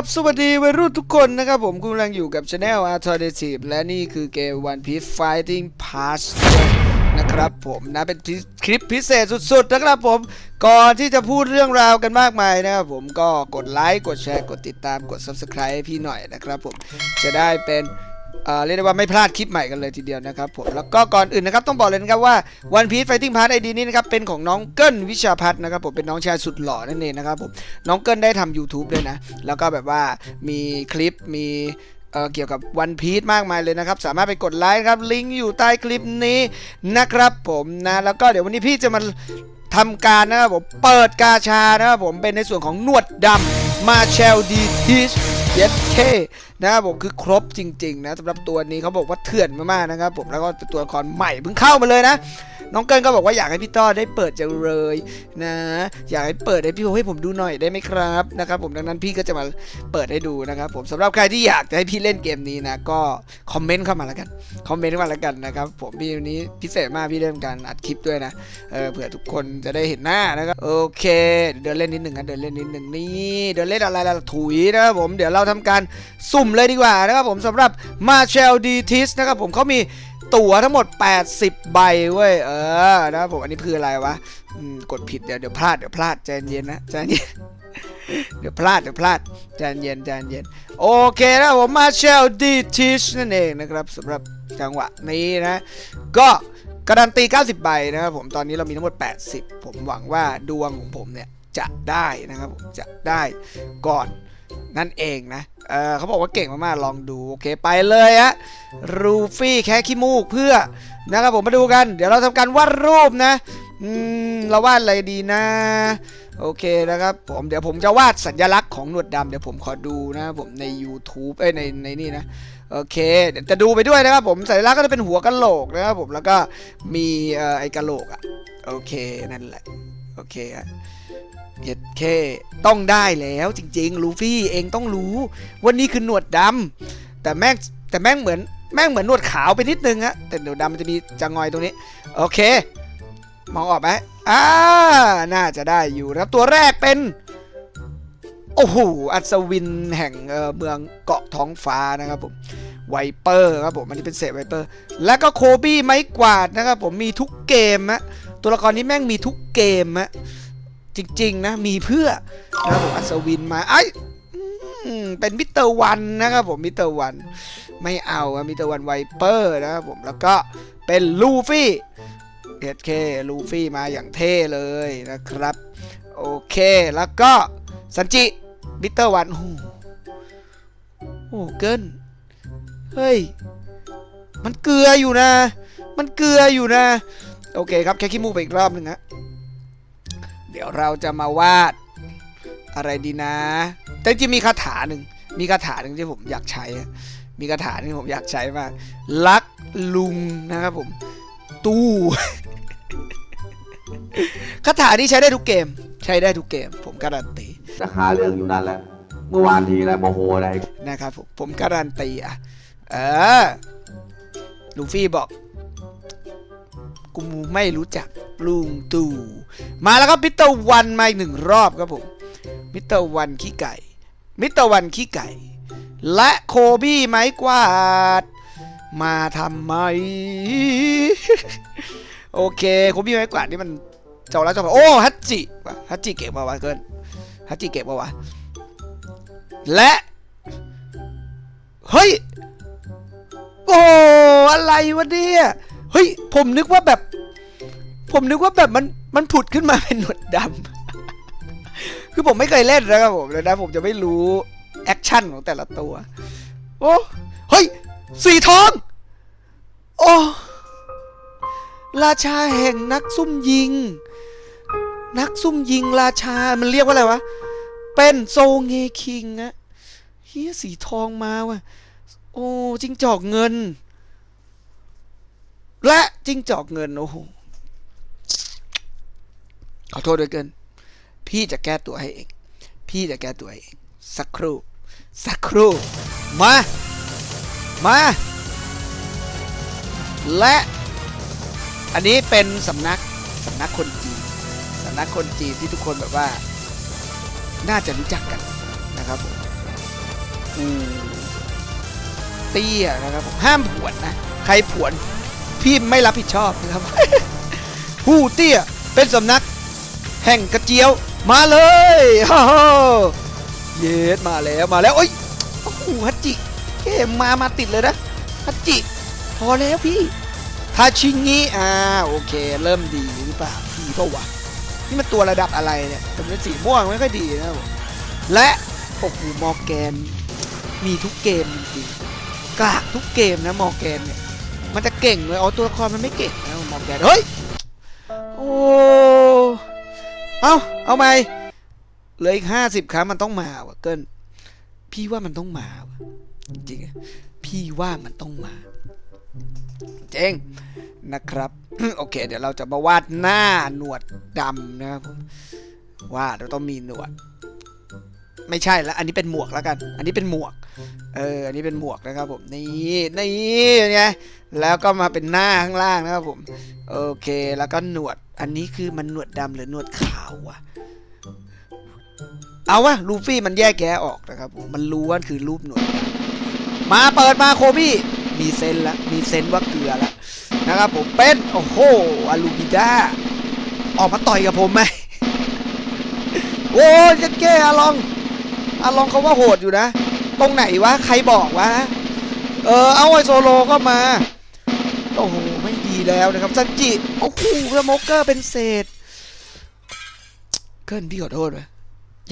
บสวัสดีวัยรุ่นทุกคนนะครับผมคุณกำลังอยู่กับ Channel Alternative และนี่คือเกม One Piece Fighting Pass นะครับผมนะเป็นคลิปพิเศษสุดๆนะครับผมก่อนที่จะพูดเรื่องราวกันมากมายนะครับผมก็กดไลค์กดแชร์กดติดตามกด Subscribe พี่หน่อยนะครับผมจะได้เป็น เอ่อเรียกได้ว่าไม่พลาดคลิปใหม่กันเลยทีเดียวนะครับผมแล้วก็ก่อนอื่นนะครับต้องบอกเลยนะครับว่า One Piece Fighting Pass ID นี้นะครับเป็นของน้องเกิ้ลวิชาพัฒน์นะครับผมเป็นน้องชายสุดหล่อนั่นเองนะครับผมน้องเกิ้ลได้ทำ YouTube ด้วยนะ แล้วก็แบบว่ามีคลิปมีเอ่อเกี่ยวกับ One Piece มากมายเลยนะครับ สามารถไปกดไลค์ครับ ลิงก์อยู่ใต้คลิปนี้นะครับผมนะแล้วก็เดี๋ยววันนี้พี่จะมาทำการนะครับผมเปิดกาชานะครับผมเป็นในส่วนของนวดดำมาเชลดีทิช เย็ดเคนะครับผมคือครบจริงๆนะสำหรับตัวนี้เขาบอกว่าเถื่อนมากๆนะครับผมแล้วก็เป็นตัวละครใหม่เพิ่งเข้ามาเลยนะ น้องเกิลก็บอกว่าอยากให้พี่ต้อได้เปิดจังเลยนะอยากให้เปิดให้พี่โให้ผมดูหน่อยได้ไหมครับนะครับผมดังนั้นพี่ก็จะมาเปิดให้ดูนะครับผมสำหรับใครที่อยากจะให้พี่เล่นเกมนี้นะก็คอมเมนต์เข้ามาแล้วกันคอมเมนต์เข้ามาแล้วกันนะครับผมพี่วันนี้พิเศษมากพี่เล่นการอัดคลิปด้วยนะเออเผื่อทุกคนจะได้เห็นหน้านะครับโอเค เดินเล่นนิดหนึ่งนะเดินเล่นนิดหนึ่งนี่เดินเล่นอะไรล่ะถุยนะครับผมเดี๋ยวเราทำการสุ่มเลยดีกว่านะครับผมสำหรับมาเชลดีทิสนะครับผมเขามีตั๋วทั้งหมด 80 ใบเว้ย เออ นะครับผม อันนี้คืออะไรวะกดผิดเดี๋ยวเดี๋ยวพลาด เดี๋ยวพลาด ใจเย็นนะใจเย็น เดี๋ยวพลาด เดี๋ยวพลาด ใจเย็นใจเย็น โอเคนะผมมาเชลดีทิสนั่นเองนะครับสำหรับจังหวะนี้นะ ก็การันตี 90 ใบนะครับผม ตอนนี้เรามีทั้งหมด 80 ผมหวังว่าดวงของผมเนี่ยจะได้นะครับผมจะได้ก่อน นั่นเองนะเเขาบอกว่าเก่งมากๆ ลองดูโอเคไปเลยฮะรูฟี่แค่ขี้มูกเพื่อนะครับผมมาดูกัน เดี๋ยวเราทำการวาดรูปนะอืมเราวาดอะไรดีนะ โอเคนะครับผมเดี๋ยวผมจะวาดสัญลักษณ์ของหนวดดำเดี๋ยวผมขอดูนะผมใน YouTube เอ้ยในในนี่นะโอเคเดี๋ยวจะดูไปด้วยนะครับผมสัญลักษณ์ก็จะเป็นหัวกะโหลกนะครับผมแล้วก็มีออไอ้กะโหลกอะโอเคนั่นแหละโอเคฮะ เย็ดเคต้องได้แล้วจริงๆ ลูฟี่เองต้องรู้ว่านี่คือหนวดดำแต่แม่งแต่แม่งเหมือนแม่งเหมือนหนวดขาวไปนิดนึงอะแต่หนวดดำมันจะมีจะงอยตรงนี้ โอเค มองออกไหมอ่าน่าจะได้อยู่นะครับตัวแรกเป็นโอ้โหอัศวินแห่งเเมืองเกาะท้องฟ้านะครับผมไวเปอร์ครับผมอันนี้เป็นเศษไวเปอร์ แล้วก็โคบี้ไม้กวาดนะครับผมมีทุกเกมอะตัวละครนี้แม่งมีทุกเกมอะ จริง ๆ นะ มีเพื่อนะครับผมอัศวินมาไอเป็นมิสเตอร์วันนะครับผมมิสเตอร์วันไม่เอาอะมิสเตอร์วันไวเปอร์นะครับผมแล้วก็เป็นลูฟี่เอเคลูฟี่มาอย่างเท่เลยนะครับ โอเคแล้วก็ซันจิมิสเตอร์วันโอ้โหเกินเฮ้ยมันเกลืออยู่นะ มันเกลืออยู่นะ โอเคครับแค่ขี้มูกไปอีกรอบหนึงฮะ เดี๋ยวเราจะมาวาดอะไรดีนะ แต่จริงๆมีคาถาหนึ่ง มีคาถาหนึ่งที่ผมอยากใช้อะมีคาถาหนึ่งที่ผมอยากใช้มากรักลุงนะครับผม ตู้คาถานี้ใช้ได้ทุกเกม ใช้ได้ทุกเกม ผมการันตีจะหาเรื่องอยู่นั่นแหละ เมื่อวานทีอะไรโมโหอะไร นะครับผม ผมการันตีอะ เออ ลูฟี่บอก กูไม่รู้จัก ลุงตู่มาแล้วครับมิสเตอร์วันมาอีกหนึ่งรอบครับผมมิสเตอร์วันขี้ไก่มิสเตอร์วันขี้ไก่ และโคบี้ไม้กวาด มาทำไม โอเคโคบี้ไม้กวาดนี่มันเจ้าแล้วเจ้าโอ้ฮัตจิฮัตจิเก่งมาวะเกินฮัตจิเก่งมาวะและเฮ้ยโอ้อะไรวะเนี่ยเฮ้ยผมนึกว่าแบบ ผมนึกว่าแบบมันมันผุดขึ้นมาเป็นหนวดดำ คือผมไม่เคยเล่นนะครับผมเลยนะผมจะไม่รู้แอคชั่นของแต่ละตัว โอ้เฮ้ย สีทอง โอ้ราชาแห่งนักซุ่มยิง นักซุ่มยิงราชา มันเรียกว่าอะไรวะ เป็นโซเงคิงอะเฮียสีทองมาว่ะ โอ้จิงจอกเงิน และจิงจอกเงิน โอ้โห ขอโทษด้วยเกิน พี่จะแก้ตัวให้เอง พี่จะแก้ตัวให้เอง สักครู่ สักครู่ มา มา และอันนี้เป็นสำนักสำนักคนจีนสำนักคนจีนที่ทุกคนแบบว่า น่าจะรู้จักกันนะครับผมอูเตี้ยนะครับผมห้ามผวนนะ ใครผวน พี่ไม่รับผิดชอบนะครับผู้เตี้ยเป็นสำนัก แห่งกระเจียวมาเลยฮ่าฮ่าเยสมาแล้วมาแล้วโอ้ยโอ้โหฮัจิเกมมามาติดเลยนะฮัจิพอแล้วพี่ทาชิงิอ่าโอเค เริ่มดีหรือเปล่าพี่ก็วะนี่มันตัวระดับอะไรเนี่ยผมเป็นสีม่วงไม่ค่อยดีนะผมและโอ้โหมอแกน มีทุกเกมจริงๆกากทุกเกมนะมอแกนเนี่ยมันจะเก่งเลยเอาตัวละครมันไม่เก่งนะมอแกนเฮ้ยโอ้ เอาเอาไหมเหลืออีกห้าสิบครั้งมันต้องมาว่ะเกินพี่ว่ามันต้องมาว่ะจริงๆพี่ว่ามันต้องมาเจ๊งนะครับ โอเค เดี๋ยวเราจะมาวาดหน้าหนวดดำนะครับผมวาดเราต้องมีหนวด ไม่ใช่แล้วอันนี้เป็นหมวกแล้วกัน อันนี้เป็นหมวก เออ อันนี้เป็นหมวกนะครับผมนี่นี่ไงแล้วก็มาเป็นหน้าข้างล่างนะครับผม โอเค แล้วก็หนวด อันนี้คือมันหนวดดำหรือหนวดขาววะเอาวะลูฟี่มันแยกแยะออกนะครับผมมันรู้ว่าคือรูปหนวดมาเปิดมาโคบี้มีเซนละมีเซนว่าเกลือละนะครับผมเป็นโอ้โหอาลูบิด้าออกมาต่อยกับผมไหมโอ้ยจะแก้อาลองอาลองเขาว่าโหดอยู่นะ ตรงไหนวะใครบอกวะเออเอาไอโซโลก็มาโอ้โห ดีแล้วนะครับซันจิโอ้โหสโมกเกอร์เป็นเศษ เกินพี่ขอโทษวะ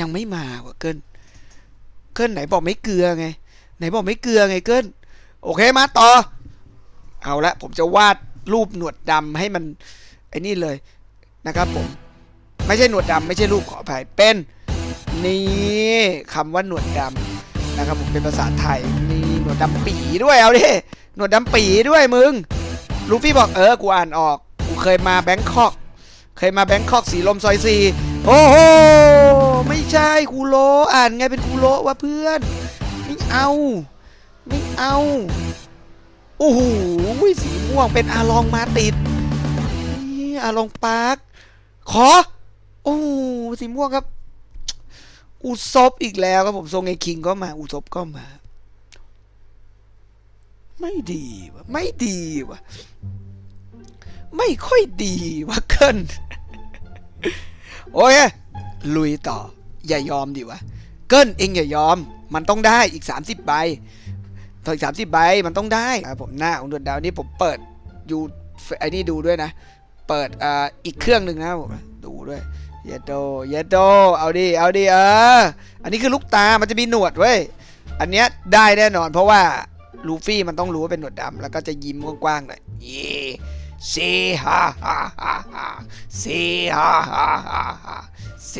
ยังไม่มาว่ะเกินเกินไหนบอกไม่เกลือไง ไหนบอกไม่เกลือไงเกินโอเคมาต่อ เอาละผมจะวาดรูปหนวดดำให้มันไอ้นี่เลยนะครับผมไม่ใช่หนวดดำไม่ใช่รูปขออภัยเป็นนี่คำว่าหนวดดำนะครับผมเป็นภาษาไทยนี่หนวดดำปีด้วยเอาดิหนวดดำปีด้วยมึง ลูฟี่บอกเออ กูอ่านออก กูเคยมาแบงคอก เคยมาแบงคอกสีลมซอยซีโอ้โห ไม่ใช่คูโรอ่านไงเป็นคูโรวะเพื่อน ไม่เอา ไม่เอา โอ้โห สีม่วงเป็นอาลองมาติดนี่อาลองปาร์ค ขอ โอ้โหสีม่วงครับ อุซบอีกแล้วครับผมทรงไอคิงก็มา อุซบก็มา ไม่ดีวะไม่ดีวะไม่ค่อยดีวะเกินโอเคลุยต่อ อย่ายอมดิวะ เกินเองอย่ายอม มันต้องได้อีก 30ใบถอยสามสิบใบมันต้องได้ครับผมหน้าของดวงดาวนี่ผมเปิดอยู่ไอ้นี่ดูด้วยนะ เปิดอ่าอีกเครื่องหนึ่งนะผมดูด้วยเยโดเยโดเอาดิเอาดิเอออันนี้คือลูกตามันจะมีหนวดเว้ยอันเนี้ยได้แน่นอนเพราะว่า ลูฟี่มันต้องรู้ว่าเป็นหนวดดำแล้วก็จะยิ้มกว้างๆหน่อยเย่เซฮาฮ่าฮ่าฮ่าเซฮาฮ่าฮาฮาเซ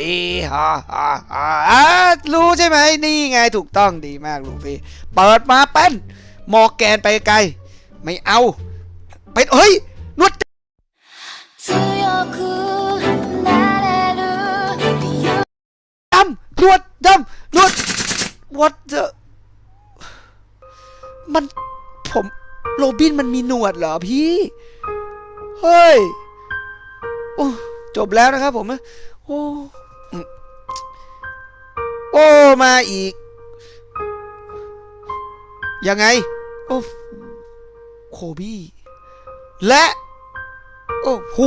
ฮาฮ่าฮ่ารู้ใช่ไหมนี่ไงถูกต้องดีมากลูฟี่เปิดมาเป็นมอแกนไปไกล ไม่เอาไปเฮ้ยนวดดำนวดดำนวด what the มันผมโรบินมันมีหนวดเหรอพี่ เฮ้ย โอ้จบแล้วนะครับผมโอ้มโอ้มาอีก ยังไง โอ้โคบี้ และ โอ้โห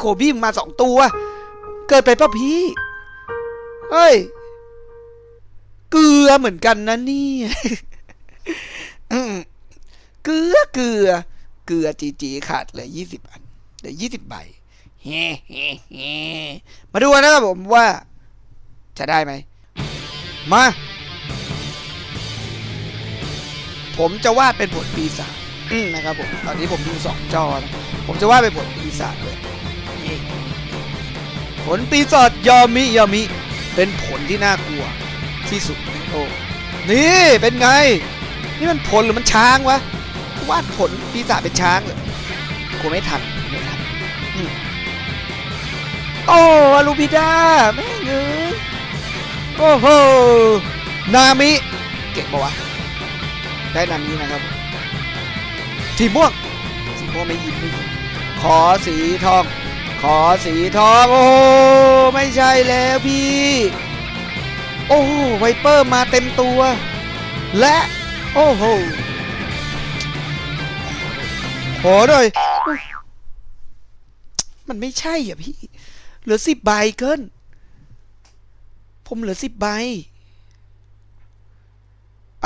โคบี้มาสองตัว เกิดไปป่ะพี่ เฮ้ย เกลือเหมือนกันนะเนี่ย เกลือเกลือ เกลือจีจีขาดเลยยี่สิบอันเหลือยี่สิบใบเฮ้เฮ้เฮ้มาดูนะครับผมว่า จะได้ไหม มา ผมจะวาดเป็นผลปีศาจนะครับผม ตอนนี้ผมดูสองจอนะผมจะวาดเป็นผลปีศาจเลยผลปีศาจยามิยามิ เป็นผลที่น่ากลัวที่สุดในโลกนี่เป็นไง นี่มันผลหรือมันช้างวะวาดผลปีศาจเป็นช้างเลยกูไม่ทันไม่ทันโอ้ลูบิดาแม่งเอ้ยโอ้โหนามิเก่งปะวะได้นามินะครับสีม่วงสีม่วงไม่ยิ้มไม่ยิ้มขอสีทอง ขอสีทอง โอ้โหไม่ใช่แล้วพี่ โอ้หไวเปอร์มาเต็มตัว และ โอ้โหโหหน่อยมันไม่ใช่อะพี่ เหลือสิบใบเกิน ผมเหลือสิบใบ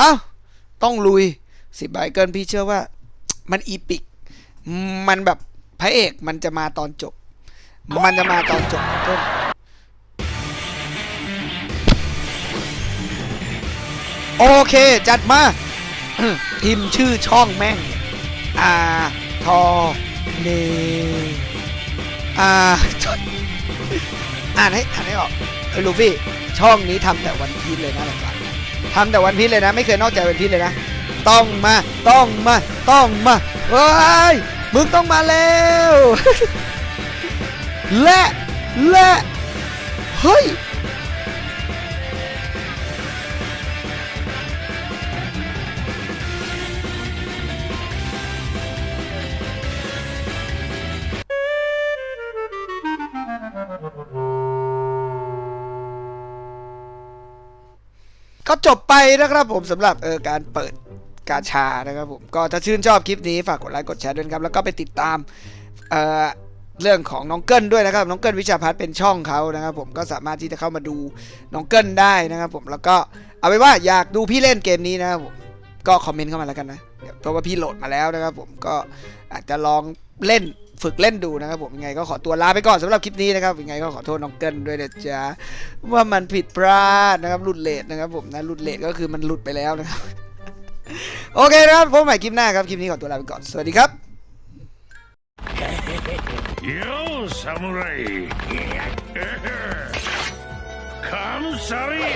อ้าวต้องลุยสิบใบเกินพี่เชื่อว่า มันอีปิก มันแบบพระเอกมันจะมาตอนจบ มันจะมาตอนจบเกินโอเค จัดมา พิมพ์ชื่อช่องแม่งอาทอเนอาอ่านให้อ่านให้ออกเออลูฟี่ช่องนี้ทำแต่วันพีชเลยนะหลักๆทำแต่วันพีชเลยนะ ไม่เคยนอกใจวันพีชเลยนะ ต้องมาต้องมาต้องมาเฮ้ยมึงต้องมาแล้วและและเฮ้ย ก็จบไปนะครับผมสำหรับเออการเปิดกาชานะครับผมก็ถ้าชื่นชอบคลิปนี้ฝากกดไลค์กดแชร์ด้วยนครับแล้วก็ไปติดตามเอ่อเรื่องของน้องเกิลด้วยนะครับน้องเกิลวิชาพัฒน์เป็นช่องเขานะครับผมก็สามารถที่จะเข้ามาดูน้องเกิลได้นะครับผมแล้วก็เอาไปว่าอยากดูพี่เล่นเกมนี้นะครับผมก็คอมเมนต์เข้ามาแล้วกันนะเดี๋ยวเพราะว่าพี่โหลดมาแล้วนะครับผมก็อาจจะลองเล่น ฝึกเล่นดูนะครับผมยังไงก็ขอตัวลาไปก่อนสำหรับคลิปนี้นะครับยังไงก็ขอโทษน้องเกิลด้วยนะจ๊ะว่ามันผิดพลาดนะครับหลุดเลทนะครับผมนะหลุดเลทก็คือมันหลุดไปแล้วนะครับโอเคครับพบใหม่คลิปหน้าครับคลิปนี้ขอตัวลาไปก่อนสวัสดีครับโยซามูไรคำสารี